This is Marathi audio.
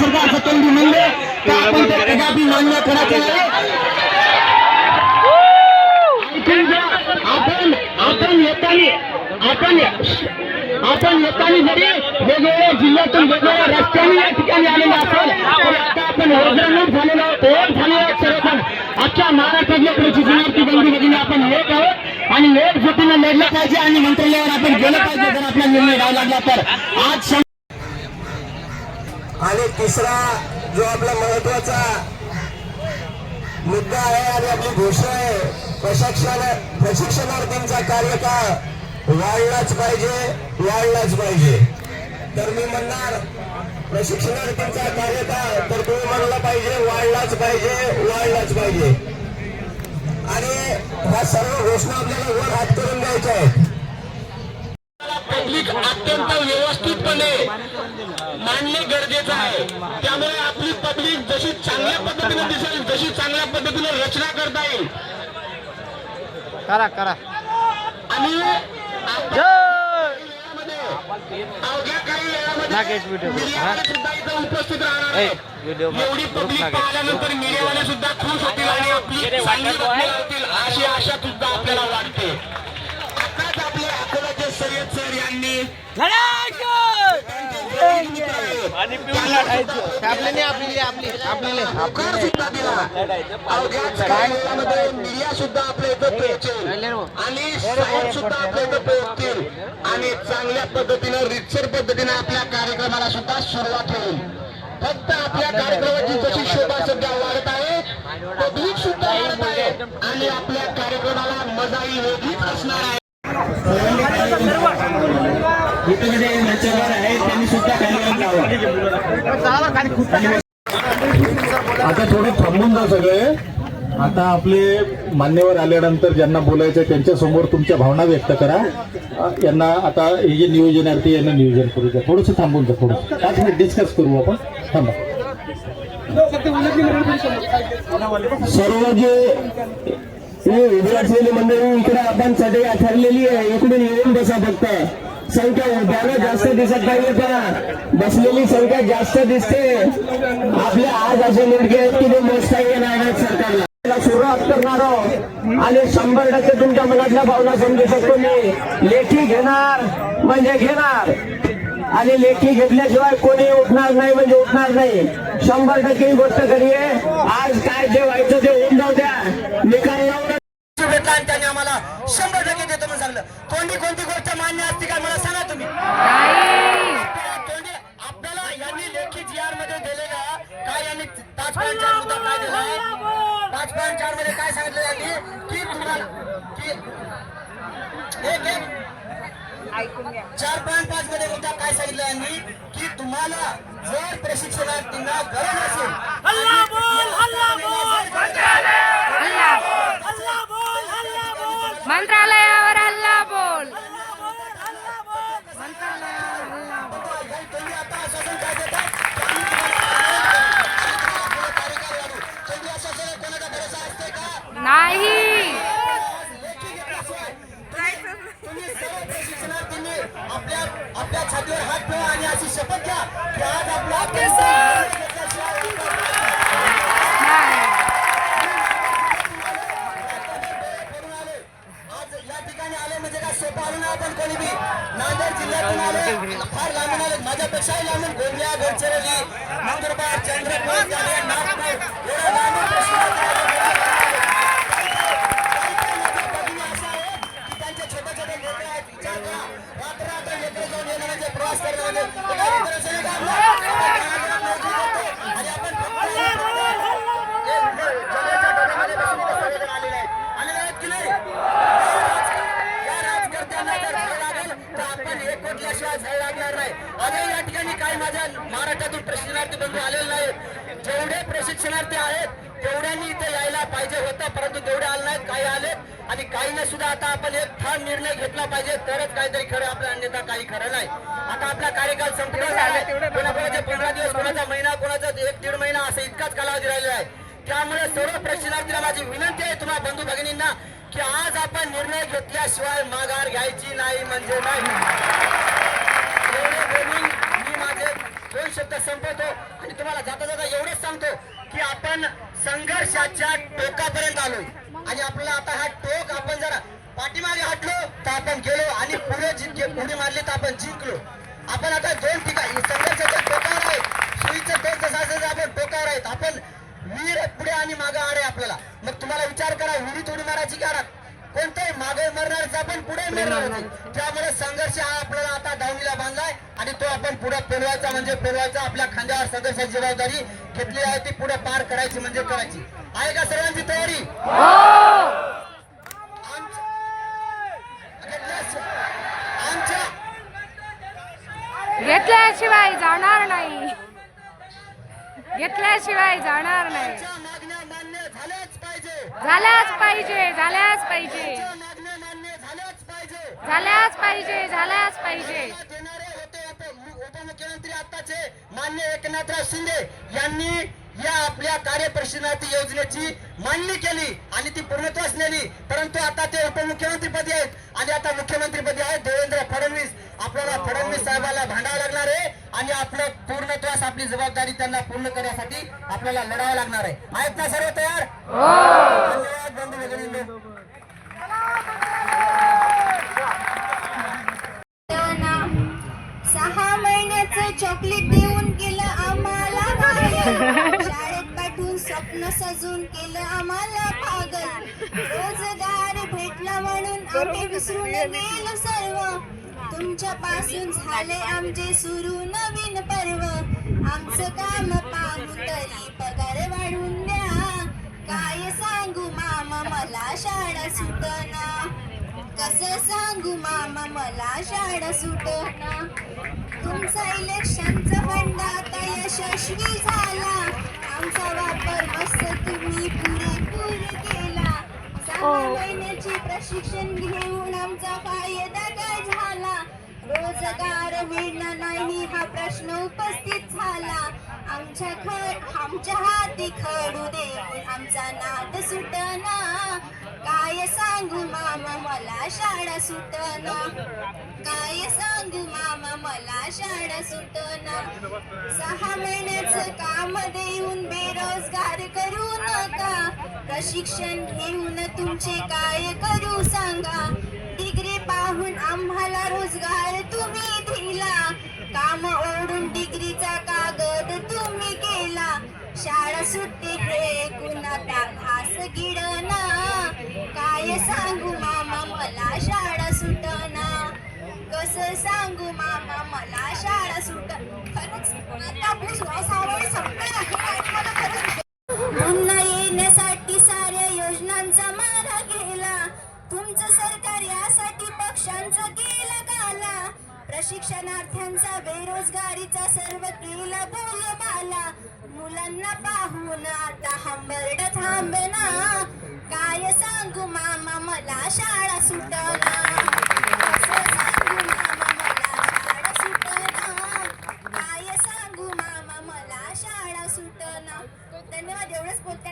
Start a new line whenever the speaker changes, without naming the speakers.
सरकारचं तोंडी म्हणले तर आपण ते कदापि मान्य करायचं नाही? आपण आपण येताना आपण आपण येताना जरी वेगवेगळ्या जिल्ह्यातून वेगवेगळ्या रस्त्याने या ठिकाणी आलेले असेल तर आता आपण ओरजनूट झालेलो आहोत ओळख झालेलो आहोत सर्वजण. अख्ख्या महाराष्ट्रातल्या कृषी शरणार्थी बंधू भगिनी आपण लेट आहोत. आणि लेट गतीनं लढलं पाहिजे आणि मंत्रालयावर आपण गेलं पाहिजे जर आपला निर्णय घ्यावा लागला तर. आज
आणि तिसरा जो आपला महत्त्वाचा मुद्दा आहे आणि आपली घोषणा आहे प्रशिक्षण प्रशिक्षणार्थींचा कार्यकाळ वाढलाच पाहिजे वाढलाच पाहिजे. तर मी म्हणणार प्रशिक्षणार्थींचा कार्यकाळ तर तुम्ही म्हणला पाहिजे वाढलाच पाहिजे वाढलाच पाहिजे. आणि ह्या सर्व घोषणा आपल्याला वर हात करून द्यायच्या आहेत.
पब्लिक अत्यंत व्यवस्थितपणे मांडणे गरजेचं आहे त्यामुळे आपली पब्लिक जशी चांगल्या पद्धतीने दिसेल जशी चांगल्या पद्धतीने रचना करता येईल.
करा करा.
आणि अवघ्या काही वेळामध्ये सुद्धा इथं उपस्थित राहणार
ए,
आहेत
व्हिडिओ
एवढी
ग्रुप
पब्लिक
नागेश.
पाहिल्यानंतर मीडियावाले सुद्धा खुश होतील आणि आपली चांगली होतील अशी आशा सुद्धा आपल्याला वाटते. आताच आपले अकोलाचे सय्यद सर यांनी
आपली आपली
होकार सुद्धा दिला. अवघ्याच काही वेळामध्ये मीडिया सुद्धा आपल्या इथं पोहोचेल आणि साहेब सुद्धा आपल्या इथं पोहोचतील आणि चांगल्या पद्धतीनं रितसर पद्धतीने आपल्या कार्यक्रमाला सुद्धा सुरुवात होईल. फक्त आपल्या कार्यक्रमाची जशी शोभा सध्या वाढत आहे पब्लिक सुद्धा वाढत आहे. आणि आपल्या कार्यक्रमाला मजाही वेगळीच असणार आहे. इथे जे नचरवर आहेत त्यांनी सुद्धा खाली
आता थोडं थांबून जा सगळे. आता आपले मान्यवर आल्यानंतर ज्यांना बोलायचं त्यांच्यासमोर तुमच्या भावना व्यक्त करा. यांना आता हे जे नियोजन आहे ते यांना नियोजन करू द्या. थोडंसं थांबून जा थोडं पाच मिनिट डिस्कस करू आपण. थांबा.
सर्व जे हे उभे असलेली मंडळी इकडे आपण सगळी ठरलेली आहे. इकडून येऊन बसा फक्त. संख्या उभ्यानं जास्त दिसत नाहीये पण बसलेली संख्या जास्त दिसते. आपले आज असे निर्णय आहेत की ते मोजता येणार नाहीत सरकारला. सुरुवात करणार आणि शंभर टक्के तुमच्या मनातल्या भावना समजू शकतो मी. लेखी घेणार म्हणजे घेणार. आणि लेखी घेतल्याशिवाय कोणी उठणार नाही म्हणजे उठणार नाही. शंभर टक्के ही गोष्ट करीये आज काय जे व्हायचं ते होऊन जाऊ द्या. निकाल लावून भेटला आणि त्याने आम्हाला शंभर टक्के देतो म्हणून सांगलं कोणती कोणती गोष्ट मान्य असते का एक एक. चार पॉईंट पाच मध्ये मुद्दा काय सांगितलं यांनी? की तुम्हाला जर प्रशिक्षणार्थींना गरज असेल
मंत्रालयावर
पाहिजे होतं परंतु तेवढे आले नाहीत काही आले आणि काहींना सुद्धा आता आपण एक ठाम निर्णय घेतला पाहिजे तरच काहीतरी खरं आपलं अन्यथा काही खरं नाही. आता आपला कार्यकाल आहे कोणाकोणाचे पंधरा दिवस कोणाचा महिना कोणाचा एक दीड महिना असं इतकाच कालावधी राहिलेला आहे. त्यामुळे सर्व प्रशिक्षणार्थीला माझी विनंती आहे तुम्हाला बंधू भगिनींना की आज आपण निर्णय घेतल्याशिवाय माघार घ्यायची नाही म्हणजे नाही. मी माझे दोन शब्द संपवतो. आणि
तुम्हाला जाता जाता एवढंच सांगतो की आपण संघर्षाच्या टोकापर्यंत आलोय. आणि आपल्याला आता हा टोक आपण जरा पाठीमागे हटलो तर आपण गेलो आणि पुढे जितके पुढे मारले तर आपण जिंकलो. आपण आता दोन ठिकाणी संघर्षाच्या टोकावर आहे सुईचे दोन तसाचे आपण टोकावर आहेत. आपण वीर पुढे आणि मागे आड आपल्याला. मग तुम्हाला विचार करा उडी थोडी मारायची का? कोणतं मरणारच आपण पुढे मरणार त्यामुळे संघर्ष हा आपल्याला आता दावणीला बांधलाय आणि तो आपण पुढे पेलवायचा म्हणजे पेलवायचा आपल्या खांद्यावर संघर्षाची जबाबदारी घेतली आहे ती पुढे पार करायची म्हणजे करायची. आहे का सर्वांची तयारी?
घेतल्याशिवाय जाणार नाही. घेतल्याशिवाय जाणार नाही.
झाल्याच पाहिजे.
झाल्याच पाहिजे झाल्याच पाहिजे
आमच्या मागण्या मान्य झाल्याच पाहिजे
झाल्याच पाहिजे झाल्याच पाहिजे.
उपमुख्यमंत्री आताचे मान्य एकनाथराव शिंदे यांनी या आपल्या कार्यप्रशिक्षणार्थी योजनेची मांडणी केली आणि ती पूर्णत्वास नेली. परंतु आता ते उपमुख्यमंत्रीपदी आहेत आणि आता मुख्यमंत्रीपदी आहेत देवेंद्र फडणवीस. आपल्याला फडणवीस साहेबाला भांडावं लागणार आहे आणि आपलं पूर्णत्वास आपली जबाबदारी त्यांना पूर्ण करण्यासाठी आपल्याला लढावं लागणार आहे. आहेत ना सर्व तयार? धन्यवाद बंधू भगिनींनो.
सहा शाळेचं चॉकलेट देऊन केलं आम्हाला पागल. शाळेत पाठवून स्वप्न सजून केलं आम्हाला पागल. रोजगार भेटला म्हणून आम्ही विसरून गेलो सर्व. तुमच्या पासून झाले आमचे सुरू नवीन पर्व. आमचं काम पाहून तरी पगार वाढून द्या. काय सांगू मामा मला शाळा सुटना. कसं सांगू मामा मला शाळा सुटना. तुमचा इलेक्शनचा फंड आता यशस्वी झाला. आमचा वापर मस्त तुम्ही पुरेपूर केला. सहा महिन्याचे प्रशिक्षण घेऊन आमचा फायदा काय झाला? रोजगार मिळणार नाही हा प्रश्न उपस्थित झाला. आमच्या ख आमच्या हाती खडू दे आमचा नाद सुटना. काय सांगू मामा मला शाळा सुटना. काय सांगू मामा मला शाळा सुटना. सहा महिन्याचं काम देऊन बेरोजगार करू नका. प्रशिक्षण घेऊन तुमचे काय करू सांगा. डिग्री पाहून आम्हाला रोजगार तुम्ही दिला. काम ओढून डिग्रीचा शाळा सुट्टी कुणाचा घास गिळना काय सांगू मामा मला शाळा सुटना. कस सांगू मामा मला शाळा सुट खरंच आपली श्वासावळी संपणार पुन्हा येण्यासाठी साऱ्या योजनांचा मारा गेला. तुमचं सरकार यासाठी पक्षांचा प्रशिक्षणार्थ्यांचा बेरोजगारीचा सर्व केला बोलबाला मुलांना पाहून आता हंबरड थांब ना. काय सांगू मामा मला शाळा सुटला धन्यवाद एवढंच बोलते